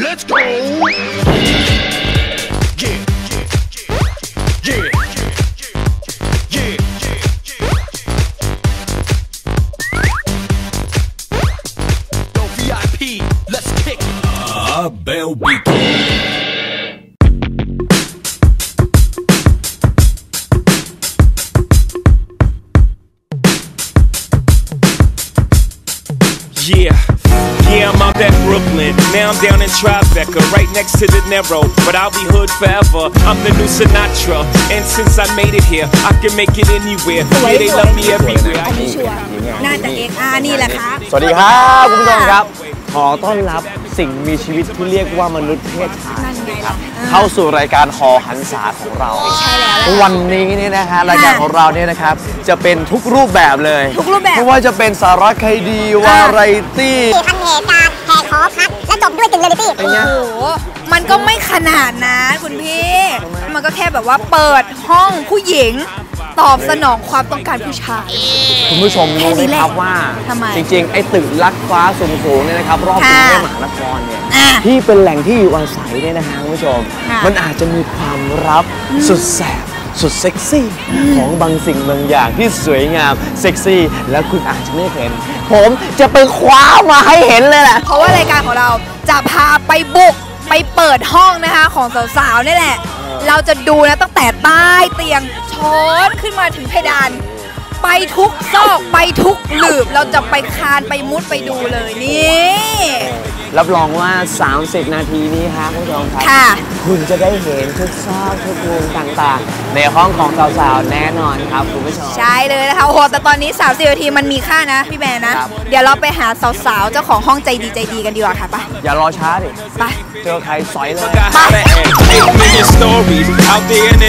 Let's go. Yeah, yeah, yeah, yeah, yeah. VIP, let's kick Bell. Yeah, yeah, I'm out at Brooklyn. Now I'm down in Tribeca, right next to the Narrow. But I'll be hood forever. I'm the new Sinatra. And since I made it here, I can make it anywhere. Yeah, they love me everywhere. อันนี้ชัวร์น่าจะเอ็กอาร์นี่แหละครับสวัสดีครับคุณผู้ชมครับ ขอต้อนรับสิ่งมีชีวิตที่เรียกว่ามนุษย์เพศชายนั่นไงล่ะ เข้าสู่รายการหอหันษาของเราใช่แล้วล่ะวันนี้เนี่ยนะฮะรายการของเราเนี่ยนะครับจะเป็นทุกรูปแบบเลยทุกรูปแบบ ไม่ว่าจะเป็นสารคดีวาไรตี้คันเหตุการณ์แหกห อพักและจบด้วยกึ่งเรียลลิตี้เป็นไงโอ้โหมันก็ไม่ขนาดนั้นคุณพี่ มันก็แค่แบบว่าเปิดห้องผู้หญิงตอบสนองความต้องการผู้ชาย คุณผู้ชมรู้ไหมครับว่าทำไมจริงๆ ไอ้ตึกลักฟ้าสูงสูงๆเนี่ยนะครับรอบกรุงเทพมหานครเนี่ยอะที่เป็นแหล่งที่อยู่อาศัยเนี่ยนะฮะคุณผู้ชมค่ะมันอาจจะมีความลับสุดแสบ สุดเซ็กซี่ของบางสิ่งบางอย่างที่สวยงามเซ็กซี่ แล้วคุณอาจจะไม่เห็น ผมจะไปคว้ามาให้เห็นเลยแหละเพราะว่ารายการของเราจะพาไปบุกไปเปิดห้องนะคะของสาวๆนี่แหละ เราจะดูนะตั้งแต่ใต้เตียงช้อนขึ้นมาถึงเพดาน ไปทุกซอกไปทุกหลืบ เราจะไปคานไปมุดไปดูเลยนี่ รับรองว่า 30 นาทีนี้ฮะคุณผู้ชมครับ ค่ะ คุณจะได้เห็นทุกซอกทุกมุมต่างๆ ในห้องของสาวๆ แน่นอนครับคุณผู้ชม ใช่เลยนะคะโอ้โหแต่ตอนนี้30นาทีมันมีค่านะ พี่แบนนะ ครับ เดี๋ยวเราไปหาสาวๆ เจ้าของห้องใจดีใจดีกันดีกว่าค่ะไปอย่ารอช้าดิ ไป เจอใครสอยเลย Look, I holla at 8 million stories out there in the